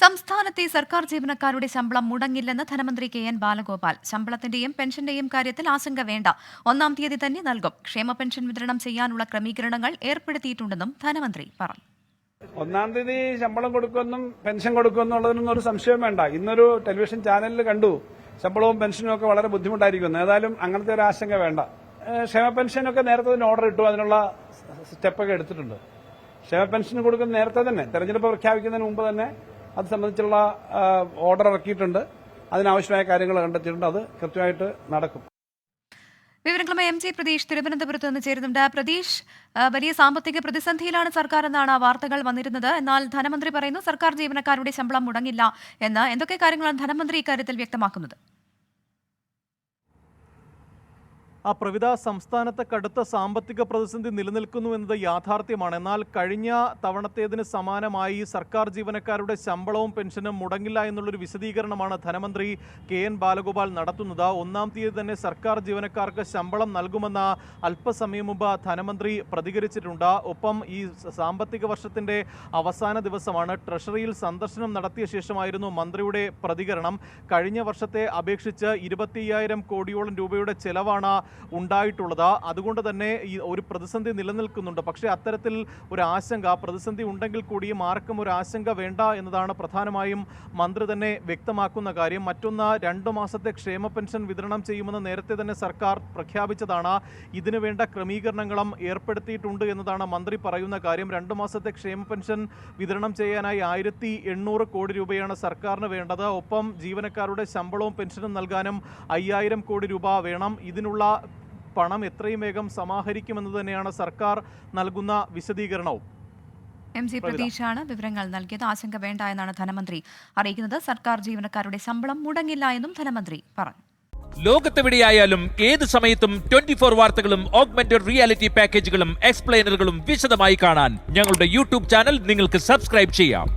സംസ്ഥാനത്തെ സർക്കാർ ജീവനക്കാരുടെ ശമ്പളം മുടങ്ങില്ലെന്ന് ധനമന്ത്രി കെ എൻ ബാലഗോപാൽ. ശമ്പളത്തിന്റെയും പെൻഷന്റെയും കാര്യത്തിൽ ആശങ്ക വേണ്ട. ഒന്നാം തീയതി തന്നെ നൽകും. ക്ഷേമ പെൻഷൻ വിതരണം ചെയ്യാനുള്ള ക്രമീകരണങ്ങൾ ഏർപ്പെടുത്തിയിട്ടുണ്ടെന്നും ധനമന്ത്രി പറഞ്ഞു. ഒന്നാം തീയതി ശമ്പളം കൊടുക്കുമെന്നും പെൻഷൻ കൊടുക്കുമെന്നുള്ളതിനൊന്നും ഒരു സംശയം വേണ്ട. ഇന്നൊരു ടെലിവിഷൻ ചാനലിൽ കണ്ടു. ശമ്പളവും പെൻഷനും ഒക്കെ വളരെ ബുദ്ധിമുട്ടായിരിക്കുന്നു. ഏതായാലും അങ്ങനത്തെ ഒരു ആശങ്ക വേണ്ട. ക്ഷേമ പെൻഷനൊക്കെ നേരത്തെ തന്നെ ഓർഡർ ഇട്ടു. അതിനുള്ള സ്റ്റെപ്പൊക്കെ എടുത്തിട്ടുണ്ട്. ക്ഷേമ പെൻഷൻ കൊടുക്കുന്ന നേരത്തെ തന്നെ തെരഞ്ഞെടുപ്പ് പ്രഖ്യാപിക്കുന്നതിന് മുമ്പ് തന്നെ അത് സംബന്ധിച്ചുള്ള ഓർഡർ ഇറക്കിയിട്ടുണ്ട്. അതിനാവശ്യമായ കാര്യങ്ങൾ കണ്ടെത്തിയിട്ടുണ്ട്. അത് കൃത്യമായിട്ട് നടക്കും. വിവരങ്ങളുമായി എം ജി പ്രതീഷ് തിരുവനന്തപുരത്ത് നിന്ന് ചേരുന്നുണ്ട്. പ്രതീഷ് വലിയ സാമ്പത്തിക പ്രതിസന്ധിയിലാണ് സർക്കാർ എന്നാണ് വാർത്തകൾ വന്നിരുന്നത്. എന്നാൽ ധനമന്ത്രി പറയുന്നു സർക്കാർ ജീവനക്കാരുടെ ശമ്പളം മുടങ്ങില്ല എന്ന്. എന്തൊക്കെ കാര്യങ്ങളാണ് ധനമന്ത്രി ഇക്കാര്യത്തിൽ വ്യക്തമാക്കുന്നത്? ആ പ്രവിത സംസ്ഥാനത്ത് കടുത്ത സാമ്പത്തിക പ്രതിസന്ധി നിലനിൽക്കുന്നു എന്നത് യാഥാർത്ഥ്യമാണ്. എന്നാൽ കഴിഞ്ഞ തവണത്തേതിന് സമാനമായി സർക്കാർ ജീവനക്കാരുടെ ശമ്പളവും പെൻഷനും മുടങ്ങില്ല എന്നുള്ളൊരു വിശദീകരണമാണ് ധനമന്ത്രി കെ എൻ ബാലഗോപാൽ നടത്തുന്നത്. ഒന്നാം തീയതി തന്നെ സർക്കാർ ജീവനക്കാർക്ക് ശമ്പളം നൽകുമെന്ന അല്പസമയം മുമ്പ് ധനമന്ത്രി പ്രതികരിച്ചിട്ടുണ്ട്. ഒപ്പം ഈ സാമ്പത്തിക വർഷത്തിന്റെ അവസാന ദിവസമാണ് ട്രഷറിയിൽ സന്ദർശനം നടത്തിയ ശേഷമായിരുന്നു മന്ത്രിയുടെ പ്രതികരണം. കഴിഞ്ഞ വർഷത്തെ അപേക്ഷിച്ച് ഇരുപത്തിയ്യായിരം കോടിയോളം രൂപയുടെ ചെലവാണ് ഉണ്ടായിട്ടുള്ളത്. അതുകൊണ്ട് തന്നെ ഈ ഒരു പ്രതിസന്ധി നിലനിൽക്കുന്നുണ്ട്. പക്ഷേ അത്തരത്തിൽ ഒരു ആശങ്ക പ്രതിസന്ധി ഉണ്ടെങ്കിൽ കൂടിയും ആർക്കും ഒരു ആശങ്ക വേണ്ട എന്നതാണ് പ്രധാനമായും മന്ത്രി തന്നെ വ്യക്തമാക്കുന്ന കാര്യം. മറ്റൊന്ന് രണ്ടു മാസത്തെ ക്ഷേമ പെൻഷൻ വിതരണം ചെയ്യുമെന്ന് നേരത്തെ തന്നെ സർക്കാർ പ്രഖ്യാപിച്ചതാണ്. ഇതിനു വേണ്ട ക്രമീകരണങ്ങളും ഏർപ്പെടുത്തിയിട്ടുണ്ട് എന്നതാണ് മന്ത്രി പറയുന്ന കാര്യം. രണ്ടു മാസത്തെ ക്ഷേമ പെൻഷൻ വിതരണം ചെയ്യാനായി ആയിരത്തി കോടി രൂപയാണ് സർക്കാരിന് വേണ്ടത്. ഒപ്പം ജീവനക്കാരുടെ ശമ്പളവും പെൻഷനും നൽകാനും അയ്യായിരം കോടി രൂപ വേണം. ഇതിനുള്ള പണം എത്രയും വേഗം സമാഹരിക്കുമെന്ന് തന്നെയാണ് സർക്കാർ നൽകുന്ന വിശദീകരണവും. എം സി പ്രതീഷാണ് വിവരങ്ങൾ നൽകിയത്. ആശങ്ക വേണ്ട എന്നാണ് ധനമന്ത്രി അറിയിക്കുന്നത്. സർക്കാർ ജീവനക്കാരുടെ ശമ്പളം മുടങ്ങില്ല എന്നും ധനമന്ത്രി പറഞ്ഞു. ലോകത്തെവിടെയായാലും ഏത് സമയത്തും ട്വന്റി ഫോർ വാർത്തകളും ഓഗ്മെന്റഡ് റിയാലിറ്റി പാക്കേജുകളും എക്സ്പ്ലെയിനറുകളും വിശദമായി കാണാൻ ഞങ്ങളുടെ യൂട്യൂബ് ചാനൽ നിങ്ങൾക്ക് സബ്സ്ക്രൈബ് ചെയ്യാം.